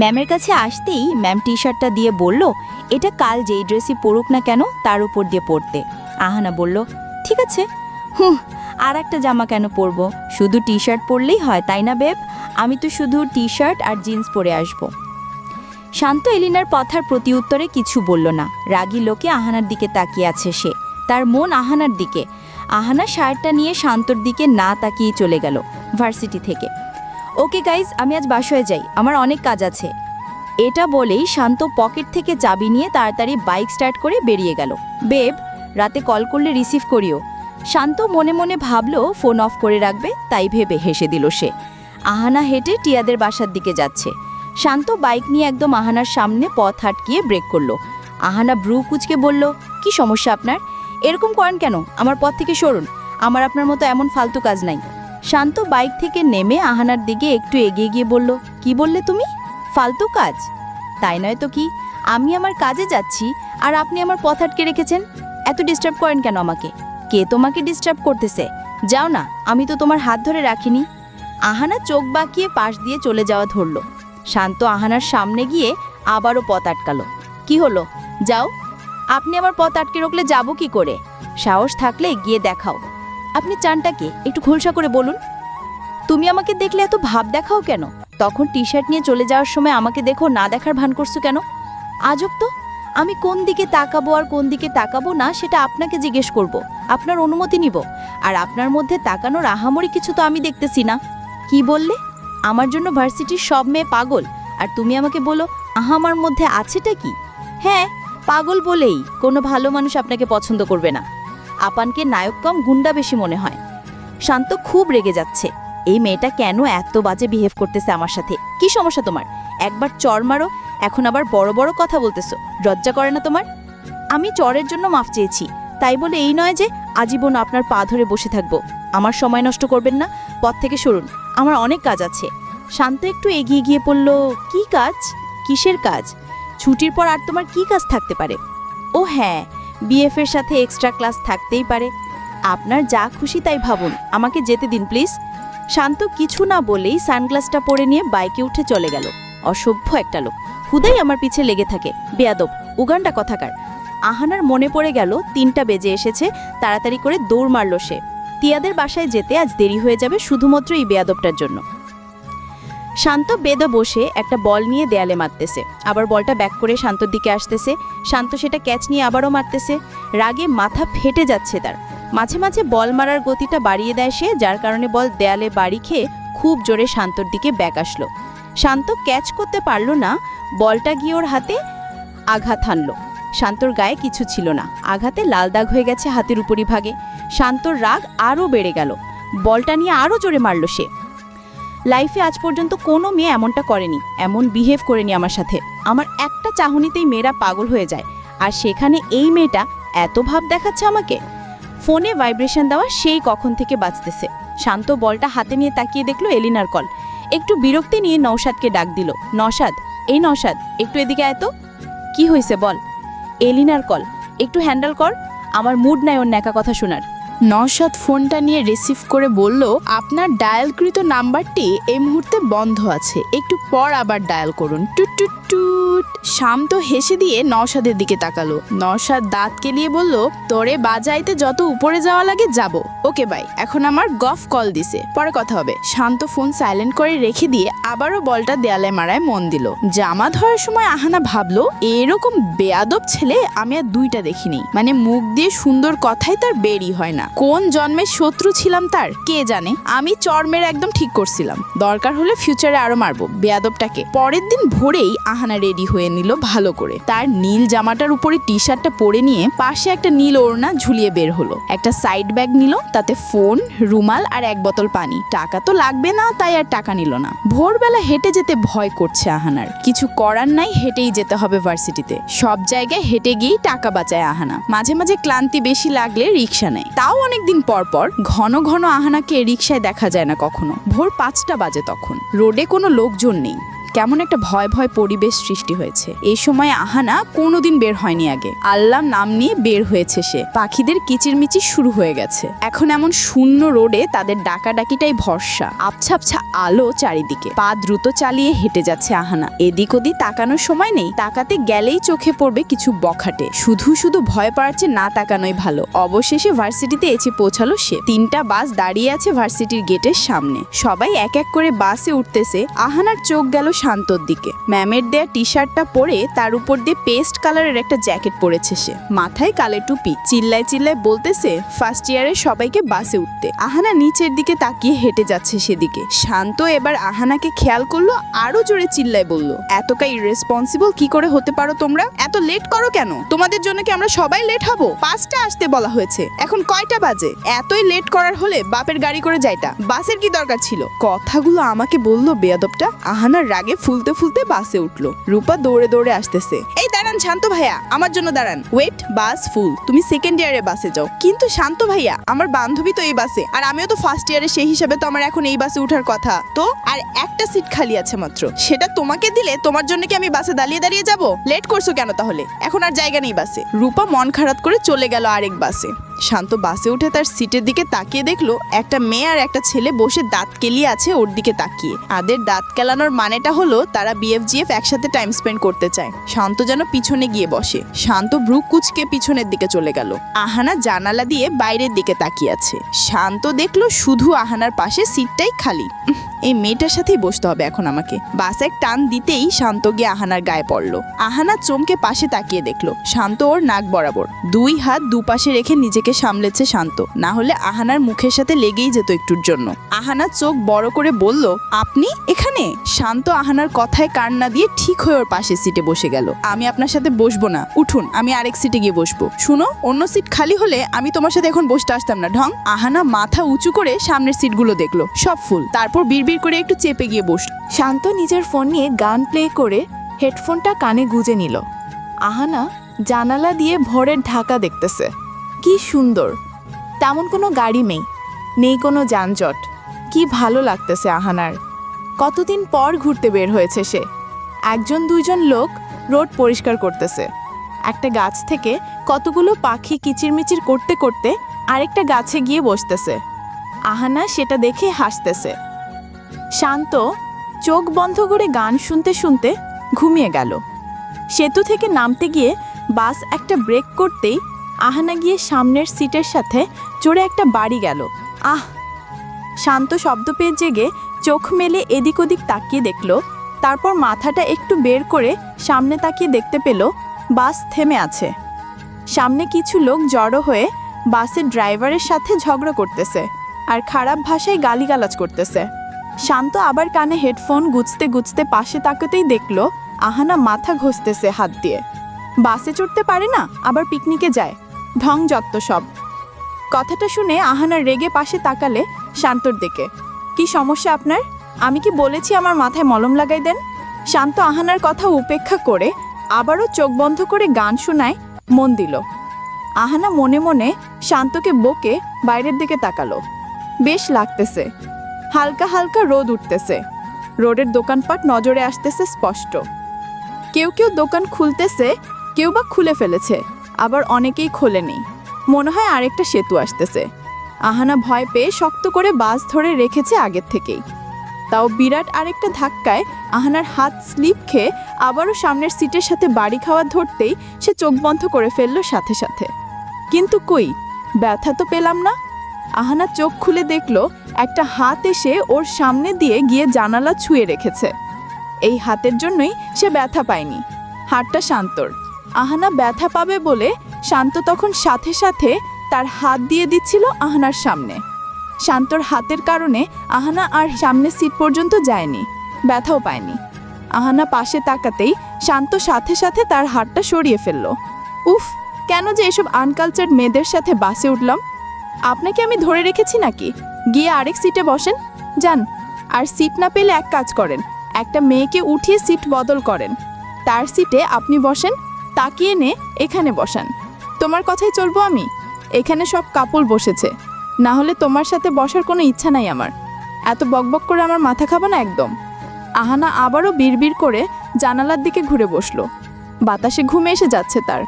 ম্যামের কাছে আসতেই ম্যাম টি শার্টটা দিয়ে বলল, এটা কাল যেই ড্রেসই পরুক না কেন, তার উপর দিয়ে পরতে। আহানা বলল, ঠিক আছে। হুঁ আর একটা জামা কেন পরবো? শুধু টি শার্ট পরলেই হয়, তাই না বেব? আমি তো শুধু টি শার্ট আর জিন্স পরে আসব। শান্ত এলিনার কথার প্রতি উত্তরে কিছু বলল না। রাগী লোকে আহানার দিকে তাকিয়ে আছে সে। তার মন আহানার দিকে। আহানা শার্টটা নিয়ে শান্তর দিকে না তাকিয়ে চলে গেল, ভার্সিটি থেকে। ওকে গাইজ আমি আজ বাসায় যাই, আমার অনেক কাজ আছে। এটা বলেই শান্ত পকেট থেকে চাবি নিয়ে তাড়াতাড়ি বাইক স্টার্ট করে বেরিয়ে গেল। বেব, রাতে কল করলে রিসিভ করিও। শান্ত মনে মনে ভাবলো ফোন অফ করে রাখবে, তাই ভেবে হেসে দিল সে। আহানা হেঁটে টিয়াদের বাসার দিকে যাচ্ছে। শান্ত বাইক নিয়ে একদম আহানার সামনে পথ হাটকিয়ে ব্রেক করল। আহানা ব্রু কুচকে বলল, কি সমস্যা আপনার? এরকম করেন কেন? আমার পথ থেকে সরুন। আমার আপনার মতো এমন ফালতু কাজ নাই। শান্ত বাইক থেকে নেমে আহানার দিকে একটু এগিয়ে গিয়ে বলল, কি বললে তুমি? ফালতু কাজ। তাই নয় তো কি? আমি আমার কাজে যাচ্ছি আর আপনি আমার পথ আটকে রেখেছেন। এত ডিস্টার্ব করেন কেন আমাকে? কে তোমাকে ডিস্টার্ব করতেছে? যাও না, আমি তো তোমার হাত ধরে রাখিনি। আহানা চোখ বাঁকিয়ে পাশ দিয়ে চলে যাওয়া ধরল। শান্ত আহানার সামনে গিয়ে আবারও পথ আটকালো। কি হলো? যাও। আপনি আমার পথ আটকে রাখলে যাব কি করে? সাহস থাকলে গিয়ে দেখাও। আপনি চানটাকে একটু খোলসা করে বলুন। তুমি আমাকে দেখলে এত ভাব দেখাও কেন? তখন টি শার্ট নিয়ে চলে যাওয়ার সময় আমাকে দেখো না দেখার ভান করছ কেন? আজব তো। আমি কোন দিকে তাকাবো আর কোন দিকে তাকাবো না সেটা আপনাকে জিজ্ঞেস করব। আপনার অনুমতি নিব। আর আপনার মধ্যে তাকানোর আহামরি কিছু তো আমি দেখতেছি না। কি বললে? আমার জন্য ভার্সিটির সব মেয়ে পাগল। আর তুমি আমাকে বলো আহামার মধ্যে আছেটা কি? হ্যাঁ পাগল বলেই। কোনো ভালো মানুষ আপনাকে পছন্দ করবে না। আপানকে নায়ক কম গুন্ডা বেশি মনে হয়। শান্ত খুব রেগে যাচ্ছে। এই মেয়েটা কেন এত বাজে বিহেভ করতেছে আমার সাথে? কি সমস্যা তোমার? একবার চর মারো, এখন আবার বড় বড় কথা বলতেছো। লজ্জা করে না তোমার? আমি চরের জন্য মাফ চেয়েছি। তাই বলে এই নয় যে আজীবন আপনার পা ধরে বসে থাকব। আমার সময় নষ্ট করবেন না। পথ থেকে সরুন। আমার অনেক কাজ আছে। শান্ত একটু এগিয়ে গিয়ে পড়ল কি কাজ? কিসের কাজ? ছুটির পর আর তোমার কি কাজ থাকতে পারে? ও হ্যাঁ। বিএফ এর সাথে এক্সট্রা ক্লাস থাকতেই পারে। আপনার যা খুশি তাই ভাবুন। আমাকে যেতে দিন প্লিজ শান্ত কিছু না বলেই সানগ্লাসটা পরে নিয়ে বাইকে উঠে চলে গেল। অসভ্য একটা লোক। হুদাই আমার পিছে লেগে থাকে। বেয়াদব, উগান্ডা কথাকার। আহানার মনে পড়ে গেল, তিনটা বেজে এসেছে, তাড়াতাড়ি করে দৌড় মারল সে। তিয়াদের বাসায় যেতে আজ দেরি হয়ে যাবে শুধুমাত্র এই বেয়াদবটার জন্য। শান্ত বেদে বসে একটা বল নিয়ে দেয়ালে মারতেছে। আবার বলটা ব্যাক করে শান্তর দিকে আসতেছে। শান্ত সেটা ক্যাচ নিয়ে আবারও মারতেছে। রাগে মাথা ফেটে যাচ্ছে তার। মাঝে মাঝে বল মারার গতিটা বাড়িয়ে দেয় সে, যার কারণে বল দেয়ালে বাড়ি খেয়ে খুব জোরে শান্তর দিকে ব্যাক আসলো। শান্ত ক্যাচ করতে পারল না, বলটা গিয়ে ওর হাতে আঘাত হানলো। শান্তর গায়ে কিছু ছিল না। আঘাতে লাল দাগ হয়ে গেছে হাতের উপরি ভাগে শান্তর রাগ আরও বেড়ে গেল। বলটা নিয়ে আরও জোরে মারল সে। লাইফে আজ পর্যন্ত কোনো মেয়ে এমনটা করেনি, এমন বিহেভ করেনি আমার সাথে। আমার একটা চাহনিতেই মেয়েরা পাগল হয়ে যায়, আর সেখানে এই মেয়েটা এত ভাব দেখাচ্ছে আমাকে। ফোনে ভাইব্রেশন দেওয়া সেই কখন থেকে বাঁচতেছে শান্ত বলটা হাতে নিয়ে তাকিয়ে দেখল এলিনার কল। একটু বিরক্তি নিয়ে নৌসাদকে ডাক দিল নসাদ এই নসাদ একটু এদিকে এত কি হয়েছে বল? এলিনার কল, একটু হ্যান্ডেল কর, আমার মুড নাই ওর ন্যাকা কথা শোনার। নশাদ ফোনটা নিয়ে রিসিভ করে বলল, আপনার ডায়ালকৃত নাম্বারটি এই মুহূর্তে বন্ধ আছে। একটু পর আবার ডায়াল করুন। টুট টুট টুট। শান্ত হেসে দিয়ে নশাদের দিকে তাকালো। নশাদ দাঁত কেলিয়ে বলল, তোরে বাজাইতে যত উপরে যাওয়া লাগে যাব। Okay, bye. এখন আমার গফ কল দিছে। পরে কথা হবে। শান্ত ফোন সাইলেন্ট করে রেখে দিয়ে আবারও বলটা দেয়ালে মারায় মন দিল। জামা ধরার সময় আহানা ভাবলো, এরকম বেয়াদব ছেলে আমি আর দুইটা দেখিনি। মানে মুখ দিয়ে সুন্দর কথাই তার বেরই হয় না। কোন জন্মের শত্রু ছিলাম তার, কে জানে? আমি চর্মের একদম ঠিক করছিলাম। দরকার হলে ফিউচারে আরও মারবো, বেয়াদবটাকে। পরের দিন ভোরেই আহানা রেডি হয়ে নিল ভালো করে। তার নীল জামাটার উপরে টি শার্টটা পরে নিয়ে পাশে একটা নীল ওড়না ঝুলিয়ে বের হলো। একটা সাইড ব্যাগ নিল, তাতে ফোন রুমাল আর এক বোতল পানি। টাকা তো লাগবে না, তাই আর টাকা নিল না। ভোরবেলা হেঁটে যেতে ভয় করছে আহানার। কিছু করার নাই, হেঁটেই যেতে হবে ভার্সিটিতে সব জায়গায় হেঁটে গিয়েই টাকা বাঁচায় আহানা। মাঝে মাঝে ক্লান্তি বেশি লাগলে রিক্সা নেয়। তাও অনেকদিন পর পর ঘন ঘন আহানাকে রিক্সায় দেখা যায় না কখনো। ভোর পাঁচটা বাজে তখন। রোডে কোনো লোকজন নেই। কেমন একটা ভয় ভয় পরিবেশ সৃষ্টি হয়েছে। এই সময় আহানা কোনোদিন বের হয়নি আগে। আল্লাহ নাম নিয়ে বের হয়েছে সে। পাখিদের কিচিরমিচির শুরু হয়ে গেছে। এখন এমন শূন্য রোডে তাদের ডাকাডাকিটাই ভরসা। আবছা আবছা আলো চারিদিকে। পা দ্রুত চালিয়ে হেঁটে যাচ্ছে আহানা। এদিক ওদিক তাকানোর সময় নেই। তাকাতে গেলেই চোখে পড়বে কিছু বখাটে। শুধু শুধু ভয় পাচ্ছে না তাকানোই ভালো। অবশেষে ভার্সিটিতে এসে পৌঁছালো সে। তিনটা বাস দাঁড়িয়ে আছে ভার্সিটির গেটের সামনে। সবাই এক এক করে বাসে উঠতেছে। আহানার চোখ গেল শান্তর দিকে। ম্যামের দেয়া টি শার্টটা পরে তার উপর দিয়ে পেস্ট কালারের একটা জ্যাকেট পরেছে সে। মাথায় কালে টুপি, চিল্লায় চিল্লায় বলতেছে ফার্স্ট ইয়ারের সবাইকে বাসে উঠতে। আহানা নিচের দিকে তাকিয়ে হেঁটে যাচ্ছে সেদিকে। শান্ত এবার আহানাকে খেয়াল করল, আরও জোরে চিল্লায় বলল, এতটা ইরেসপন্সিবল কি করে হতে পারো তোমরা? এত লেট করো কেন? তোমাদের জন্য কি আমরা সবাই লেট হব? পাঁচটা আসতে বলা হয়েছে। এখন কয়টা বাজে? এতই লেট করার হলে বাপের গাড়ি করে যাইতা। বাসের কি দরকার ছিল? কথাগুলো আমাকে বলল, বেয়াদবটা? আহানার রাগে ফুলতে ফুলতে বাসে উঠল। রূপা দৌড়ে দৌড়ে আসতেছে। এই দাঁড়ান শান্ত ভাইয়া, আমার জন্য দাঁড়ান। Wait, bus, full. তুমি সেকেন্ড ইয়ারে বাসে যাও। কিন্তু শান্ত ভাইয়া, আমার বান্ধবী তো এই বাসে। আর আমিও তো ফার্স্ট ইয়ারে সেই হিসাবে তো আমার এখন এই বাসে ওঠার কথা। তো, আর একটা সিট খালি আছে মাত্র। সেটা তোমাকে দিলে তোমার জন্য কি আমি বাসে দাঁড়িয়ে দাঁড়িয়ে যাব? লেট করছ কেন তাহলে? এখন আর জায়গা নেই বাসে। রূপা মন খারাপ করে চলে গেল আরেক বাসে। শান্ত বাসে উঠে তার সিটের দিকে তাকিয়ে দেখল একটা মেয়ে আর একটা ছেলে বসে দাঁত কেলিয়ে আছে ওর দিকে তাকিয়ে। তাদের দাঁত কেলানোর মানেটা হলো তারা বিএফজিএফ একসাথে টাইম স্পেন্ড করতে চায়। শান্ত যেন পিছনে গিয়ে বসে। শান্ত ব্রু কুচকে পিছনের দিকে চলে গেল। আহানা জানালা দিয়ে বাইরের দিকে তাকিয়ে আছে। শান্ত দেখল শুধু আহানার পাশে সিটটাই খালি। এই মেয়েটার সাথেই বসতে হবে এখন আমাকে। বাস এক টান দিতেই শান্ত গিয়ে আহানার গায়ে পড়ল। আহানা চমকে পাশে তাকিয়ে দেখল। শান্ত ওর নাক বরাবর। দুই হাত দুপাশে রেখে নিজেকে সামলেছে শান্ত। না হলে আহানার মুখের সাথে লেগেই যেত একটুর জন্য। আহানা চোখ বড় করে বলল, আপনি এখানে? শান্ত আহানার কথায় কান না দিয়ে ঠিক হয়ে ওর পাশের সিটে বসে গেল। আমি আপনার সাথে বসবো না। উঠুন, আমি আরেক সিটে গিয়ে বসবো। শুনো, অন্য সিট খালি হলে আমি তোমার সাথে এখন বসতে আসতাম না, ঢং। আহানা মাথা উঁচু করে সামনের সিটগুলো দেখল, সব ফুল। তারপর বিড়বিড় করে একটু চেপে গিয়ে বসল। শান্ত নিজের ফোন নিয়ে গান প্লে করে হেডফোনটা কানে গুজে নিল। আহানা জানালা দিয়ে ভোরের ঢাকা দেখতেছে। কি সুন্দর। তেমন কোনো গাড়ি নেই নেই কোনো যানজট। কি ভালো লাগতেছে আহানার। কতদিন পর ঘুরতে বের হয়েছে সে। একজন দুইজন লোক রোড পরিষ্কার করতেছে। একটা গাছ থেকে কতগুলো পাখি কিচিরমিচির করতে করতে আরেকটা গাছে গিয়ে বসতেছে। আহানা সেটা দেখে হাসতেছে। শান্ত, চোখ বন্ধ করে গান শুনতে শুনতে ঘুমিয়ে গেল। সেতু থেকে নামতে গিয়ে বাস একটা ব্রেক করতেই আহানা গিয়ে সামনের সিটের সাথে চড়ে একটা বাড়ি গেল। আহ! শান্ত শব্দ পেয়ে জেগে চোখ মেলে এদিক ওদিক তাকিয়ে দেখল, তারপর মাথাটা একটু বের করে সামনে তাকিয়ে দেখতে পেল, বাস থেমে আছে। সামনে কিছু লোক জড়ো হয়ে বাসের ড্রাইভারের সাথে ঝগড়া করতেছে আর খারাপ ভাষায় গালিগালাজ করতেছে। শান্ত আবার কানে হেডফোন গুছতে গুছতে পাশে তাকাতেই দেখল, আহানা মাথা ঘষতেছে হাত দিয়ে। বাসে চড়তে পারে না, আবার পিকনিকে যায়। ঢং যত্ত সব। কথাটা শুনে আহানা রেগে পাশে তাকালে শান্তর দিকে। কি সমস্যা আপনার? আমি কি বলেছি আমার মাথায় মলম লাগাই দেন? শান্ত আহানার কথা উপেক্ষা করে আবারও চোখ বন্ধ করে গান শোনায় মন দিল। আহানা মনে মনে শান্তকে বকে বাইরের দিকে তাকালো। বেশ লাগতেছে। হালকা হালকা রোদ উঠতেছে। রোডের দোকানপাট নজরে আসতেছে স্পষ্ট। কেউ কেউ দোকান খুলতেছে, কেউ বা খুলে ফেলেছে। আবার অনেকেই খোলেনি মনে হয় আরেকটা সেতু আসতেছে। আহানা ভয় পেয়ে শক্ত করে বাস ধরে রেখেছে আগের থেকেই। তাও বিরাট আরেকটা ধাক্কায় আহানার হাত স্লিপ খেয়ে আবারও সামনের সিটের সাথে বাড়ি খাওয়া ধরতেই সে চোখ বন্ধ করে ফেলল সাথে সাথে। কিন্তু কই? ব্যথা তো পেলাম না। আহানা চোখ খুলে দেখল একটা হাত এসে ওর সামনে দিয়ে গিয়ে জানালা ছুঁয়ে রেখেছে। এই হাতের জন্যই সে ব্যথা পায়নি। হাতটা শান্তর। আহানা ব্যথা পাবে বলে শান্ত তখন সাথে সাথে তার হাত দিয়ে দিচ্ছিল আহানার সামনে। শান্তর হাতের কারণে আহানা আর সামনের সিট পর্যন্ত যায়নি, ব্যথাও পায়নি। আহানা পাশে তাকাতেই শান্ত সাথে সাথে তার হাতটা সরিয়ে ফেলল। উফ, কেন যে এসব আনকালচার্ড মেয়েদের সাথে বাসে উঠলাম? আপনাকে আমি ধরে রেখেছি নাকি? গিয়ে আরেক সিটে বসেন। যান, আর সিট না পেলে এক কাজ করেন। একটা মেয়েকে উঠিয়ে সিট বদল করেন। তার সিটে আপনি বসেন তাকিয়ে নে, এখানে বসান। তোমার কথাই চলবো আমি। এখানে সব কাপড় বসেছে। না হলে তোমার সাথে বসার কোনো ইচ্ছা নাই আমার। এত বকবক করে আমার মাথা খাব না একদম। আহানা আবারও বিড়বিড় করে জানালার দিকে ঘুরে বসল। বাতাসে ঘুমে এসে যাচ্ছে তার।